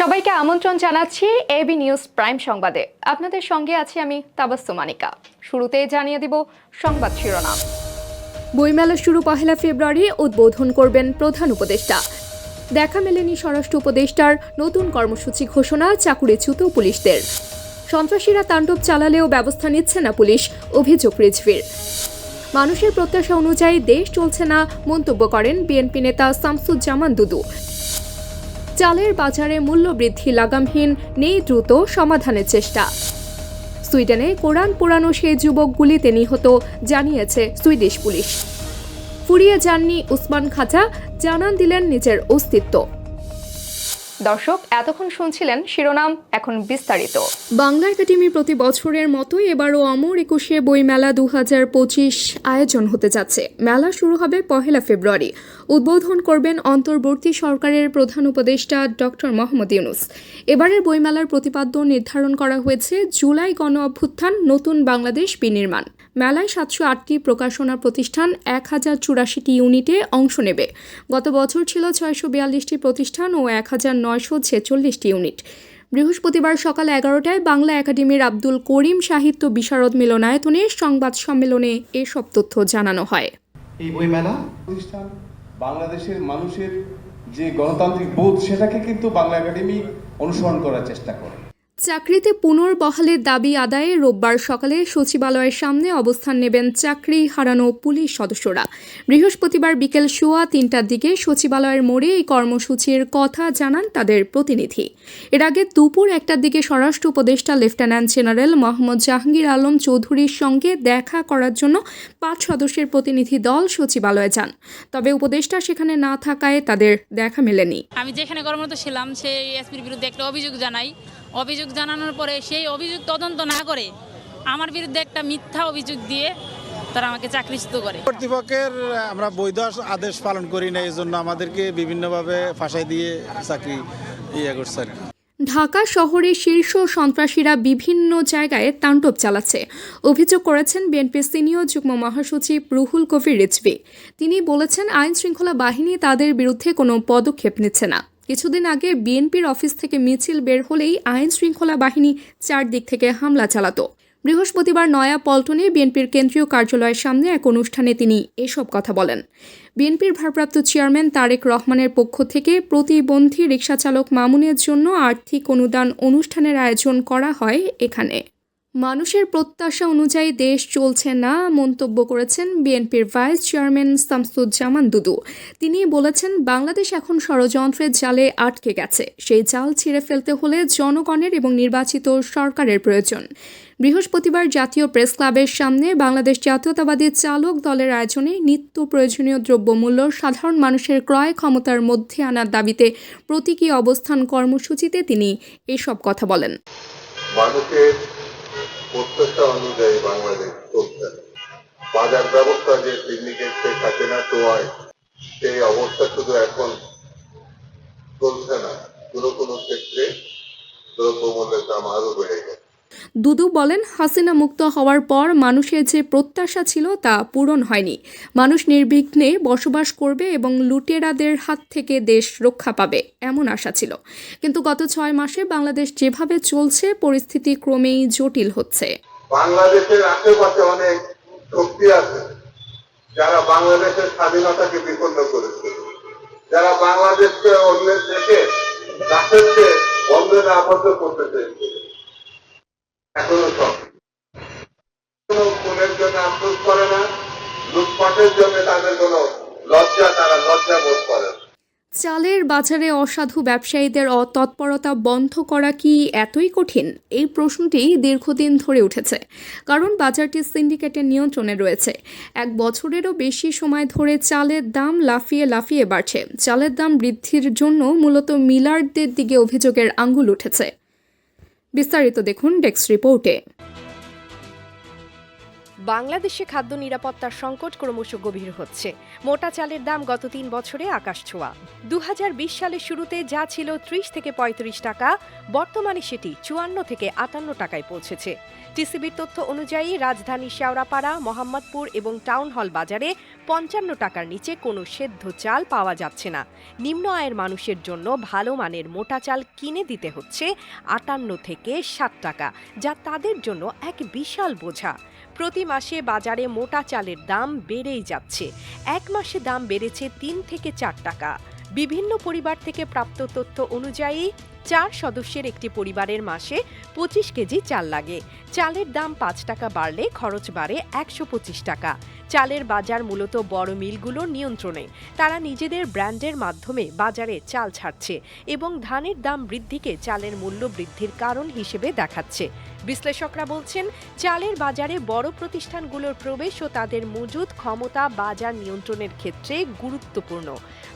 সবাইকে আমন্ত্রণ জানাচ্ছি এবি নিউজ প্রাইম সংবাদে। আপনাদের সঙ্গে আছি আমি তাবাস্তু মানিকা। শুরুতেই জানিয়ে দিব সংবাদ শিরোনাম। বইমেলা শুরু পহেলা ফেব্রুয়ারি, উদ্বোধন করবেন প্রধান উপদেষ্টা। দেখা মেলেনি স্বরাষ্ট্র উপদেষ্টার নতুন কর্মসূচি ঘোষণা চাকুরিচ্যুত পুলিশদের। সন্ত্রাসীরা তাণ্ডব চালালেও ব্যবস্থা নিচ্ছে না পুলিশ, অভিযোগ রিজভির। মানুষের প্রত্যাশা অনুযায়ী দেশ চলছে না, মন্তব্য করেন বিএনপি নেতা শামসুজ্জামান দুদু। চালের বাজারে মূল্য বৃদ্ধি লাগামহীন, নেই দ্রুত সমাধানের চেষ্টা। সুইডেনে কোরআন পোড়ানো সেই যুবক গুলিতে নিহত, জানিয়েছে সুইডিশ পুলিশ। ফুরিয়ে যাননি উসমান খাজা, জানান দিলেন নিজের অস্তিত্ব। দর্শক, এতক্ষণ শুনছিলেন শিরোনাম, এখন বিস্তারিত। বাংলা একাডেমি প্রতি বছরের মতো এবারও অমর একুশে বইমেলা দু হাজার পঁচিশ আয়োজন হতে যাচ্ছে। মেলা শুরু হবে পহেলা ফেব্রুয়ারি। উদ্বোধন করবেন অন্তর্বর্তী সরকারের প্রধান উপদেষ্টা ডক্টর মোহাম্মদ ইউনুস। এবারের বইমেলার প্রতিপাদ্য নির্ধারণ করা হয়েছে জুলাই গণ অভ্যুত্থান নতুন বাংলাদেশ বিনির্মাণ। মেলায় সাতশো আটটি প্রকাশনা প্রতিষ্ঠান এক হাজার চুরাশিটি ইউনিটে অংশ নেবে। গত বছর ছিল ছয়শো বিয়াল্লিশটি প্রতিষ্ঠান ও এক হাজার নয়শো ছেচল্লিশটি ইউনিট। বৃহস্পতিবার সকাল এগারোটায় বাংলা একাডেমির আব্দুল করিম সাহিত্য বিশারদ মিলনায়তনে সংবাদ সম্মেলনে এসব তথ্য জানানো হয়। এই বইমেলা প্রতিষ্ঠান, বাংলাদেশের মানুষের যে গণতান্ত্রিক বোধ, সেটাকে কিন্তু বাংলা একাডেমি অনুসরণ করার চেষ্টা করে। চাকরিতে পুনর্বহালের দাবি আদায়ে রোববার সকালে সচিবালয়ের সামনে অবস্থান নেবেন চাকরি হারানো পুলিশ সদস্যরা। বৃহস্পতিবার বিকেল সোয়া তিনটার দিকে সচিবালয়ের মোড়ে এই কর্মসূচির কথা জানান তাদের প্রতিনিধি। এর আগে দুপুর একটার দিকে স্বরাষ্ট্র উপদেষ্টা লেফটেন্যান্ট জেনারেল মোহাম্মদ জাহাঙ্গীর আলম চৌধুরীর সঙ্গে দেখা করার জন্য পাঁচ সদস্যের প্রতিনিধি দল সচিবালয়ে যান। তবে উপদেষ্টা সেখানে না থাকায় তাদের দেখা মেলেনি। আমি যেখানে কর্মরত ছিলাম, সেই এসপির বিরুদ্ধে একটা অভিযোগ জানাই। অভিযোগ জানানোর পরে সেই অভিযোগ তদন্ত না করে আমার বিরুদ্ধে একটা মিথ্যা অভিযোগ দিয়ে তারা আমাকে চাকরিচ্যুত করে। কর্তৃপক্ষের আমরা বৈধ আদেশ পালন করি না এই জন্য আমাদেরকে বিভিন্নভাবে ফাঁসাই দিয়ে চাকরি ইয়ে করছে আর কি। ঢাকা শহরে শীর্ষ সন্ত্রাসীরা বিভিন্ন জায়গায় তাণ্ডব চালাচ্ছে। অভিযোগ করেছেন বিএনপির সিনিয়র যুগ্ম মহাসচিব রুহুল কবির রিজভি। তিনি বলেছেন আইন শৃঙ্খলা বাহিনী তাদের বিরুদ্ধে কোনো পদক্ষেপ নিচ্ছে না। কিছুদিন আগে বিএনপির অফিস থেকে মিছিল বের হলেই আইন শৃঙ্খলা বাহিনী চারদিক থেকে হামলা চালাতো। বৃহস্পতিবার নয়া পল্টনে বিএনপির কেন্দ্রীয় কার্যালয়ের সামনে এক অনুষ্ঠানে তিনি এসব কথা বলেন। বিএনপির ভারপ্রাপ্ত চেয়ারম্যান তারেক রহমানের পক্ষ থেকে প্রতিবন্ধী রিকশাচালক মামুনের জন্য আর্থিক অনুদান অনুষ্ঠানের আয়োজন করা হয় এখানে। মানুষের প্রত্যাশা অনুযায়ী দেশ চলছে না, মন্তব্য করেছেন বিএনপির ভাইস চেয়ারম্যান শামসুজ্জামান দুদু। তিনি বলেছেন, বাংলাদেশ এখন ষড়যন্ত্রের জালে আটকে গেছে। সেই জাল ছিঁড়ে ফেলতে হলে জনগণের এবং নির্বাচিত সরকারের প্রয়োজন। বৃহস্পতিবার জাতীয় প্রেস ক্লাবের সামনে বাংলাদেশ জাতীয়তাবাদী চালক দলের আয়োজনে নিত্য প্রয়োজনীয় দ্রব্যমূল্য সাধারণ মানুষের ক্রয় ক্ষমতার মধ্যে আনার দাবিতে প্রতীকী অবস্থান কর্মসূচিতে তিনি এসব কথা বলেন। মানুষের প্রত্যাশা অনুযায়ী বাংলাদেশ চলছে। বাজার ব্যবস্থা যে সিন্ডিকেট শেখ হাসিনা টোয়ায় সেই অবস্থা শুধু এখন চলছে না। কোনো কোনো ক্ষেত্রে দ্রব্যমূল্যের দাম আরও বেড়ে গেছে। দুদু বলেন, হাসিনা মুক্ত হওয়ার পর মানুষের যে প্রত্যাশা ছিল তা পূরণ হয়নি। মানুষ নির্বিঘ্নে বসবাস করবে এবং লুটেরাদের হাত থেকে দেশ রক্ষা পাবে, এমন আশা ছিল। কিন্তু গত ছয় মাসে বাংলাদেশ যেভাবে চলছে, পরিস্থিতি ক্রমেই জটিল হচ্ছে। বাংলাদেশের আশেপাশে অনেক শক্তি আছে, যারা বাংলাদেশের স্বাধীনতাকে বিপন্ন করেছে। যারা বাংলাদেশকে অন্যের দেশে রাষ্ট্রকে বন্ধনে আবদ্ধ করতে চেয়েছে। এখনও সব। জন্য আফসোস করে না, লুটপাটের জন্য তাদের কোনো লজ্জা, তারা লজ্জা বোধ করে। চালের বাজারে অসাধু ব্যবসায়ীদের অতৎপরতা বন্ধ করা কি এতই কঠিন? এই প্রশ্নটি দীর্ঘদিন ধরে উঠেছে, কারণ বাজারটি সিন্ডিকেটের নিয়ন্ত্রণে রয়েছে। এক বছরেরও বেশি সময় ধরে চালের দাম লাফিয়ে লাফিয়ে বাড়ছে। চালের দাম বৃদ্ধির জন্য মূলত মিলারদের দিকে অভিযোগের আঙ্গুল উঠেছে। বিস্তারিত দেখুন ডেস্ক রিপোর্টে। বাংলাদেশে খাদ্য নিরাপত্তার সংকট ক্রমশ গভীর হচ্ছে। মোটা চালের দাম গত তিন বছরে আকাশ ছোঁয়া। দু হাজার বিশ সালের শুরুতে যা ছিল ত্রিশ থেকে পঁয়ত্রিশ টাকা, বর্তমানে সেটি চুয়ান্ন থেকে আটান্ন টাকায় পৌঁছেছে। টিসিবির তথ্য অনুযায়ী রাজধানী শেওড়াপাড়া, মোহাম্মদপুর এবং টাউন হল বাজারে পঞ্চান্ন টাকার নিচে কোনো সেদ্ধ চাল পাওয়া যাচ্ছে না। নিম্ন আয়ের মানুষের জন্য ভালো মানের মোটা চাল কিনে দিতে হচ্ছে আটান্ন থেকে ষাট টাকা, যা তাদের জন্য এক বিশাল বোঝা। প্রতি মাসে বাজারে মোটা চালের দাম বেড়েই যাচ্ছে। এক মাসে দাম বেড়েছে তিন থেকে চার টাকা। বিভিন্ন পরিবার থেকে প্রাপ্ত তথ্য অনুযায়ী চার সদস্যের একটি পরিবারের মাসে পঁচিশ কেজি চাল লাগে। চালের দাম পাঁচ টাকা বাড়লে খরচ বাড়ে একশো পঁচিশ টাকা। চালের বাজার মূলত বড় মিলগুলোর নিয়ন্ত্রণে। তারা নিজেদের ব্র্যান্ডের মাধ্যমে বাজারে চাল ছাড়ছে এবং ধানের দাম বৃদ্ধিকে চালের মূল্য বৃদ্ধির কারণ হিসেবে দেখাচ্ছে। বিশ্লেষকরা বলছেন, চালের বাজারে বড় প্রতিষ্ঠানগুলোর প্রবেশ ও তাদের মজুদ ক্ষমতা বাজার নিয়ন্ত্রণের ক্ষেত্রে গুরুত্বপূর্ণ।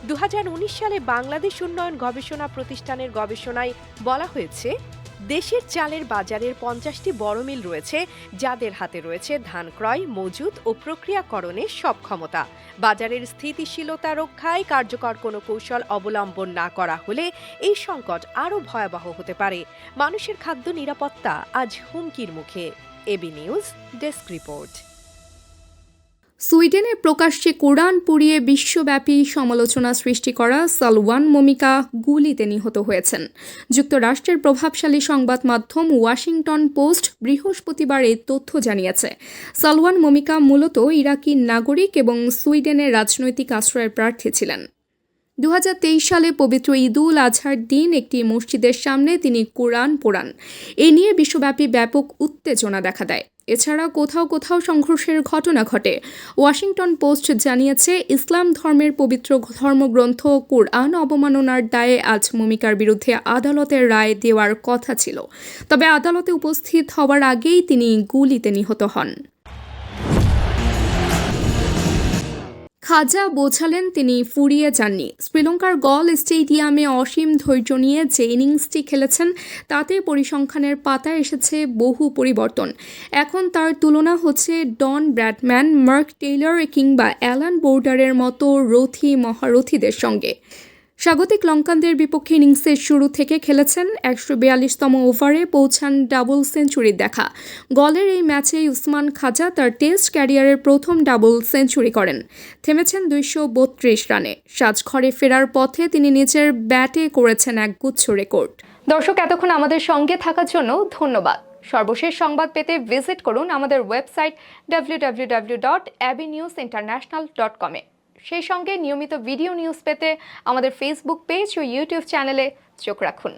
দু হাজার উনিশ সালে বাংলাদেশ উন্নয়ন গবেষণা প্রতিষ্ঠানের গবেষণায় বলা হয়েছে, দেশের চালের বাজারের পঞ্চাশটি বড় মিল রয়েছে, যাদের হাতে রয়েছে ধান ক্রয়, মজুত ও প্রক্রিয়াকরণের সব ক্ষমতা বাজারের স্থিতিশীলতা রক্ষায় কার্যকর কোনো কৌশল অবলম্বন না করা হলে এই সংকট আরও ভয়াবহ হতে পারে। মানুষের খাদ্য নিরাপত্তা আজ হুমকির মুখে। AB news, desk report. সুইডেনে প্রকাশ্যে কোরআন পুড়িয়ে বিশ্বব্যাপী সমালোচনা সৃষ্টি করা সালওয়ান মমিকা গুলিতে নিহত হয়েছেন। যুক্তরাষ্ট্রের প্রভাবশালী সংবাদ মাধ্যম ওয়াশিংটন পোস্ট বৃহস্পতিবার এই তথ্য জানিয়েছে। সালওয়ান মমিকা মূলত ইরাকি নাগরিক এবং সুইডেনের রাজনৈতিক আশ্রয়ের প্রার্থী ছিলেন। দু হাজার তেইশ সালে পবিত্র ঈদুল আজহার দিন একটি মসজিদের সামনে তিনি কোরআন পোড়ান। এ নিয়ে বিশ্বব্যাপী ব্যাপক উত্তেজনা দেখা দেয়। এছাড়া কোথাও কোথাও সংঘর্ষের ঘটনা ঘটে। ওয়াশিংটন পোস্ট জানিয়েছে, ইসলাম ধর্মের পবিত্র ধর্মগ্রন্থ কোরআন অবমাননার দায়ে আজ মমিকার বিরুদ্ধে আদালতের রায় দেওয়ার কথা ছিল। তবে আদালতে উপস্থিত হওয়ার আগেই তিনি গুলিতে নিহত হন। খাজা বোঝালেন তিনি ফুরিয়ে যাননি। শ্রীলঙ্কার গল স্টেডিয়ামে অসীম ধৈর্য নিয়ে যে ইনিংসটি খেলেছেন, তাতে পরিসংখ্যানের পাতায় এসেছে বহু পরিবর্তন। এখন তার তুলনা হচ্ছে ডন ব্র্যাডম্যান, মার্ক টেইলর কিংবা অ্যালান বোর্ডারের মতো রথি মহারথীদের সঙ্গে। স্বাগতিক লঙ্কানদের বিপক্ষে ইনিংসের শুরু থেকে খেলেছেন একশো বিয়াল্লিশতম ওভারে পৌঁছান ডাবল সেঞ্চুরির দেখা। গলের এই ম্যাচে উসমান খাজা তার টেস্ট ক্যারিয়ারের প্রথম ডাবল সেঞ্চুরি করেন। থেমেছেন দুইশো বত্রিশ রানে। সাজঘরে ফেরার পথে তিনি নিজের ব্যাটে করেছেন এক গুচ্ছ রেকর্ড। দর্শক, এতক্ষণ আমাদের সঙ্গে থাকার জন্য ধন্যবাদ। সর্বশেষ সংবাদ পেতে ভিজিট করুন আমাদের website W W W dot AB news international dot কমে সেই সঙ্গে নিয়মিত ভিডিও নিউজ পেতে আমাদের ফেসবুক পেজ ও ইউটিউব চ্যানেলে চোখ রাখুন।